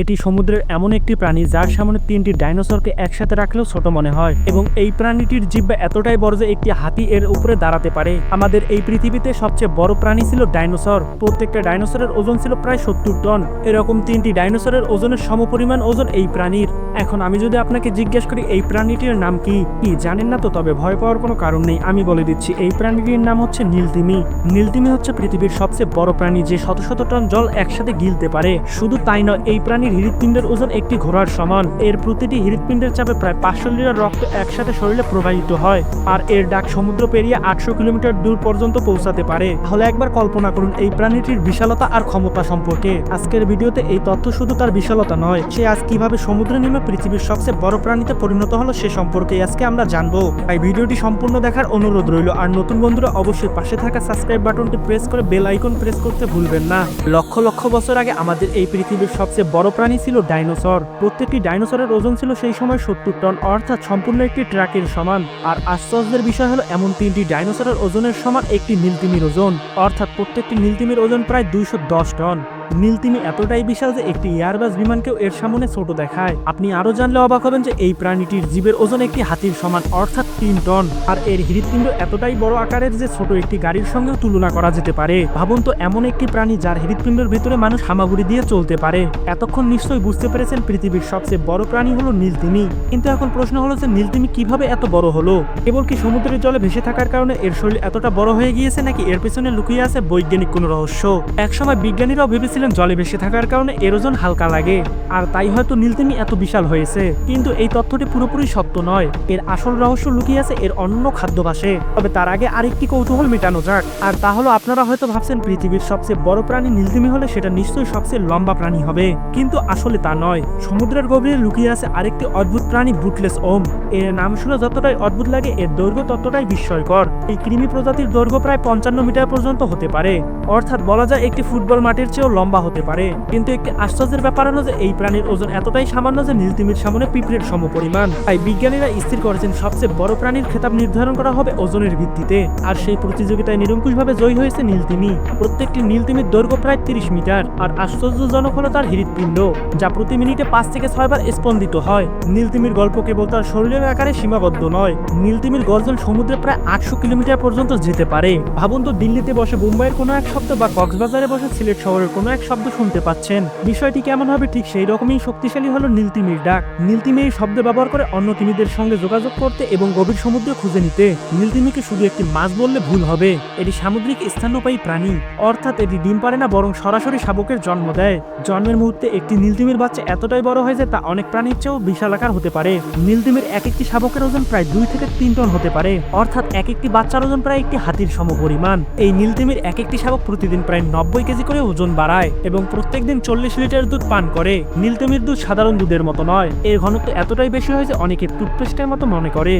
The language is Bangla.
এটি সমুদ্রের এমন একটি প্রাণী যার সামনে তিনটি ডাইনোসরকে একসাথে রাখলেও ছোট মনে হয় এবং এই প্রাণীটির জিব্বা এতটাই বড় যে একটি হাতি এর উপরে দাঁড়াতে পারে। আমাদের এই পৃথিবীতে সবচেয়ে বড় প্রাণী ছিল ডাইনোসর। প্রত্যেকটা ডাইনোসরের ওজন ছিল প্রায় সত্তর টন। এরকম তিনটি ডাইনোসরের ওজনের সমপরিমাণ ওজন এই প্রাণীর। এখন আমি যদি আপনাকে জিজ্ঞেস করি, এই প্রাণীটির নাম কি? কি জানেন না তো, তবে ভয় পাওয়ার কোনো কারণ নেই। আমি বলে দিচ্ছি, এই প্রাণীটির নাম হচ্ছে নীলতিমি। নীলতিমি হচ্ছে পৃথিবীর সবচেয়ে বড় প্রাণী যে শত শত টন জল একসাথে গিলতে পারে। শুধু তাই নয়, এই প্রাণীর হৃৎপিণ্ডের ওজন একটি ঘোড়ার সমান। এর প্রতিটি হৃৎপিণ্ডের চাপে প্রায় পাঁচশো লিটার রক্ত একসাথে শরীরে প্রবাহিত হয় আর এর ডাক সমুদ্র পেরিয়ে আটশো কিলোমিটার দূর পর্যন্ত পৌঁছাতে পারে। তাহলে একবার কল্পনা করুন, এই প্রাণীটির বিশালতা আর ক্ষমতা সম্পর্কে। আজকের ভিডিওতে এই তথ্য শুধু তার বিশালতা নয়, সে আজ কীভাবে সমুদ্রে নেমে পৃথিবীর সবচেয়ে বড় প্রাণীতে পরিণত হলো সে সম্পর্কে আজকে আমরা জানব। তাই ভিডিওটি সম্পূর্ণ দেখার অনুরোধ রইল। আর নতুন বন্ধুরা, অবশ্যই পাশে থাকা সাবস্ক্রাইব বাটনটি প্রেস করে বেল আইকন প্রেস করতে ভুলবেন না। লক্ষ লক্ষ বছর আগে আমাদের এই পৃথিবীর সবচেয়ে বড় প্রাণী ছিল ডাইনোসর। প্রত্যেকটি ডাইনোসরের ওজন ছিল সেই সময় সত্তর টন, অর্থাৎ সম্পূর্ণ একটি ট্রাকের সমান। আর আশ্চর্যের বিষয় হলো, এমন তিনটি ডাইনোসরের ওজনের সমান একটি নীলতিমির ওজন। অর্থাৎ প্রত্যেকটি নীলতিমির ওজন প্রায় দুইশো দশ টন। নীলতিমি এতটাই বিশাল যে একটি এয়ারবাস বিমানকেও এর সামনে ছোট দেখায়। আপনি আরও জানলে অবাক হবেন যে এই প্রাণীটির জীবের ওজন একটি হাতির সমান, অর্থাৎ তিন টন। আর এর হৃৎপিণ্ড এতটাই বড় আকারের যে ছোট একটি গাড়ির সঙ্গেও তুলনা করা যেতে পারে। ভাবুন তো, এমন একটি প্রাণী যার হৃৎপিণ্ডের ভিতরে মানুষ হামাগুড়ি দিয়ে চলতে পারে। এতক্ষণ নিশ্চয়ই বুঝতে পেরেছেন পৃথিবীর সবচেয়ে বড় প্রাণী হলো নীলতিমি। কিন্তু এখন প্রশ্ন হলো যে নীলতিমি কীভাবে এত বড় হলো? কেবল কি সমুদ্রের জলে ভেসে থাকার কারণে এর শরীর এতটা বড় হয়ে গিয়েছে নাকি এর পেছনে লুকিয়ে আছে বৈজ্ঞানিক কোনো রহস্য? একসময় বিজ্ঞানীরাও ভেবেছিলেন জলে ভেসে থাকার কারণে এর ওজন হালকা লাগে। আর তাই হয়তো নীলতিমি এত বিশাল হয়েছে। কিন্তু এই তথ্যটি পুরোপুরি সত্য নয়। এর আসল রহস্য লুকিয়ে আছে এর অন্য খাদ্যাভাসে। তবে তার আগে আরেকটি কৌতূহল মেটানো যাক। আর তা হলো আপনারা হয়তো ভাবছেন পৃথিবীর সবচেয়ে বড় প্রাণী নীলতিমি হলে সেটা নিশ্চয়ই সবচেয়ে লম্বা প্রাণী হবে। কিন্তু আসলে তা নয়। সমুদ্রের গভীরে লুকিয়ে আছে আরেকটি অদ্ভুত প্রাণী বুটলেস ওম। এর নাম শুনে যতটাই অদ্ভুত লাগে, এর দৈর্ঘ্য ততটাই বিস্ময়কর। এই কৃমি প্রজাতির দৈর্ঘ্য প্রায় পঞ্চান্ন মিটার পর্যন্ত হতে পারে। অর্থাৎ বলা যায় একটি ফুটবল মাঠের চেয়েও লম্বা হতে পারে। কিন্তু একটি আশ্চর্যের ব্যাপার হলো যে এই প্রাণীর ওজন এতটাই সামান্য যে নীলতিমির সামনে পিঁপড়ের সমপরিমাণ। তাই বিজ্ঞানীরা স্থির করেছেন সবচেয়ে বড় প্রাণীর খেতাব নির্ধারণ করা হবে ওজনের ভিত্তিতে। আর সেই প্রতিযোগিতায় নিরঙ্কুশভাবে জয়ী হয়েছে নীলতিমি। প্রত্যেকটি নীলতিমির দৈর্ঘ্য প্রায় তিরিশ মিটার। আর আশ্চর্যজনক হলো তার হৃৎপিণ্ড, যা প্রতি মিনিটে পাঁচ থেকে ছয়বার স্পন্দিত হয়। নীলতিমির গল্প কেবল তার শরীরের আকারে সীমাবদ্ধ নয়, নীলতিমির গর্জন সমুদ্রে প্রায় আটশো কিলোমিটার পর্যন্ত যেতে পারে। ভাবুন তো দিল্লিতে বসে মুম্বাইয়ের কোনো এক শব্দ বা কক্সবাজারে বসে সিলেট শহরের কোনো শব্দ শুনতে পাচ্ছেন। বিষয়টি কেমন হবে ঠিক সেই রকমই শক্তিশালী হলো নীলতিমির ডাক। নীলতিমি এই শব্দ ব্যবহার করে অন্য তিমিদের সঙ্গে যোগাযোগ করতে এবং গভীর সমুদ্রে খুঁজে নিতে। নীলতিমিকে শুধু একটি মাছ বললে ভুল হবে। এটি সামুদ্রিক স্তন্যপায়ী প্রাণী। অর্থাৎ এটি ডিম পারে না, বরং সরাসরি শাবকের জন্ম দেয়। জন্মের মুহূর্তে একটি নীলতিমির বাচ্চা এতটাই বড় হয় যে তা অনেক প্রাণীর চেয়েও বিশালাকার হতে পারে। নীলতিমির এক একটি শাবকের ওজন প্রায় দুই থেকে তিন টন হতে পারে। অর্থাৎ এক একটি বাচ্চার ওজন প্রায় একটি হাতির সমপরিমাণ। এই নীলতিমির এক একটি শাবক প্রতিদিন প্রায় নব্বই কেজি করে ওজন বাড়ায়। এবং প্রত্যেক দিন চল্লিশ লিটার দুধ পান করে। নীলতিমির দুধ সাধারণ দুধের মতো নয়। এর ঘনত্ব এতটাই বেশি হয় যে অনেকে টুথপেস্টের মতো মনে করে।